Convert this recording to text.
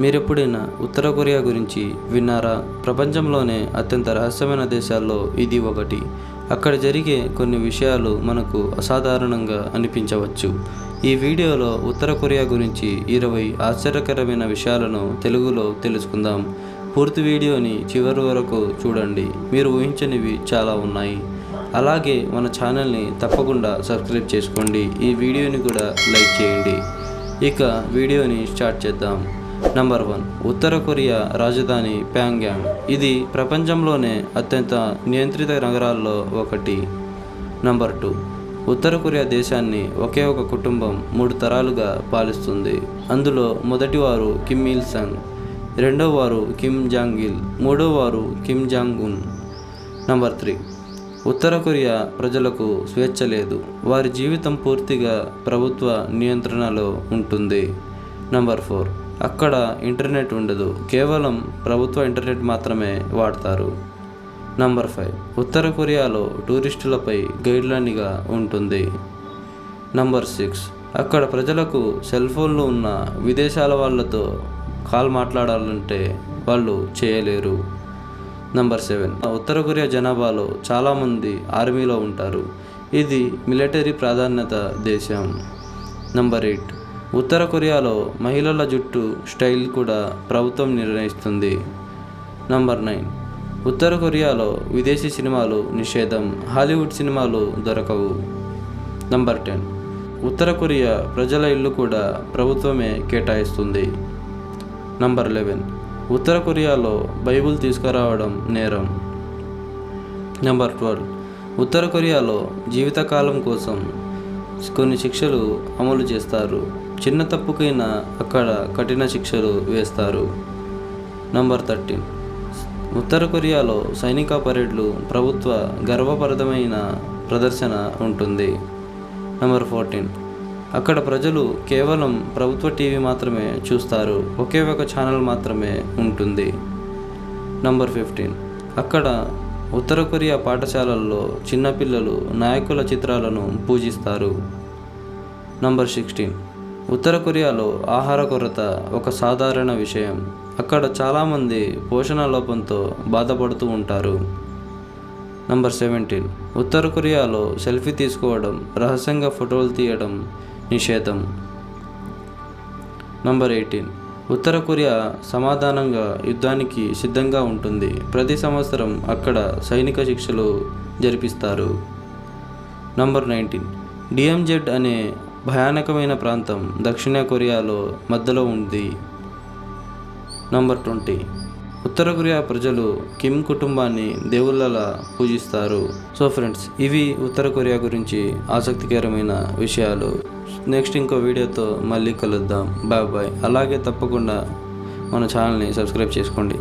మీరెప్పుడైనా ఉత్తర కొరియా గురించి విన్నారా? ప్రపంచంలోనే అత్యంత రహస్యమైన దేశాల్లో ఇది ఒకటి. అక్కడ జరిగే కొన్ని విషయాలు మనకు అసాధారణంగా అనిపించవచ్చు. ఈ వీడియోలో ఉత్తర కొరియా గురించి ఇరవై ఆశ్చర్యకరమైన విషయాలను తెలుగులో తెలుసుకుందాం. పూర్తి వీడియోని చివరి వరకు చూడండి. మీరు ఊహించనివి చాలా ఉన్నాయి. అలాగే మన ఛానల్ని తప్పకుండా సబ్స్క్రైబ్ చేసుకోండి. ఈ వీడియోని కూడా లైక్ చేయండి. ఇక వీడియోని స్టార్ట్ చేద్దాం. నంబర్ వన్ ఉత్తర కొరియా రాజధాని ప్యాంగ్యాంగ్ ఇది ప్రపంచంలోనే అత్యంత నియంత్రిత నగరాల్లో ఒకటి. నంబర్ టూ ఉత్తర కొరియా దేశాన్ని ఒకే ఒక కుటుంబం మూడు తరాలుగా పాలిస్తుంది. అందులో మొదటి వారు కిమ్ ఇల్ సంగ్ రెండో వారు కిమ్ జాంగ్ ఇల్ మూడో వారు Kim Jong Un number three ఉత్తర కొరియా ప్రజలకు స్వేచ్ఛ లేదు. వారి జీవితం పూర్తిగా ప్రభుత్వ నియంత్రణలో ఉంటుంది. నంబర్ ఫోర్ అక్కడ ఇంటర్నెట్ ఉండదు. కేవలం ప్రభుత్వ ఇంటర్నెట్ మాత్రమే వాడతారు. Number five. ఉత్తర కొరియాలో టూరిస్టులపై గైడ్లైన్గా ఉంటుంది. Number six. అక్కడ ప్రజలకు సెల్ ఫోన్లు ఉన్న విదేశాల వాళ్ళతో కాల్ మాట్లాడాలంటే వాళ్ళు చేయలేరు. Number seven. ఉత్తర కొరియా జనాభాలో చాలామంది ఆర్మీలో ఉంటారు. ఇది మిలిటరీ ప్రాధాన్యత దేశం. Number eight. ఉత్తర కొరియాలో మహిళల జుట్టు స్టైల్ కూడా ప్రభుత్వం నిర్ణయిస్తుంది. Number nine. ఉత్తర కొరియాలో విదేశీ సినిమాలు నిషేధం హాలీవుడ్ సినిమాలు దొరకవు. Number ten. ఉత్తర కొరియా ప్రజల ఇల్లు కూడా ప్రభుత్వమే కేటాయిస్తుంది. Number eleven. ఉత్తర కొరియాలో బైబుల్ తీసుకురావడం నేరం. Number twelve. ఉత్తర కొరియాలో జీవితకాలం కోసం కొన్ని శిక్షలు అమలు చేస్తారు. చిన్న తప్పుకైనా అక్కడ కఠిన శిక్షలు వేస్తారు. Number thirteen. ఉత్తర కొరియాలో సైనిక పరేడ్లు ప్రభుత్వ గర్వపరదమైన ప్రదర్శన ఉంటుంది. Number fourteen. అక్కడ ప్రజలు కేవలం ప్రభుత్వ టీవీ మాత్రమే చూస్తారు. ఒకే ఒక ఛానల్ మాత్రమే ఉంటుంది. Number fifteen. అక్కడ ఉత్తర కొరియా పాఠశాలల్లో చిన్నపిల్లలు నాయకుల చిత్రాలను పూజిస్తారు. Number sixteen. ఉత్తర కొరియాలో ఆహార కొరత ఒక సాధారణ విషయం. అక్కడ చాలామంది పోషణ లోపంతో బాధపడుతూ ఉంటారు. Number seventeen. ఉత్తర కొరియాలో సెల్ఫీ తీసుకోవడం రహస్యంగా ఫోటోలు తీయడం నిషేధం. Number eighteen. ఉత్తర కొరియా సమాధానంగా యుద్ధానికి సిద్ధంగా ఉంటుంది. ప్రతి సంవత్సరం అక్కడ సైనిక శిక్షలు జరిపిస్తారు. Number nineteen. డిఎంజెడ్ అనే భయానకమైన ప్రాంతం దక్షిణ కొరియాలో మధ్యలో ఉంది. Number twenty. ఉత్తర కొరియా ప్రజలు కిమ్ కుటుంబాన్ని దేవుళ్ళలా పూజిస్తారు. సో ఫ్రెండ్స్ ఇవి ఉత్తర కొరియా గురించి ఆసక్తికరమైన విషయాలు. నెక్స్ట్ ఇంకో వీడియోతో మళ్ళీ కలుద్దాం. Bye bye. అలాగే తప్పకుండా మన ఛానల్ని సబ్స్క్రైబ్ చేసుకోండి.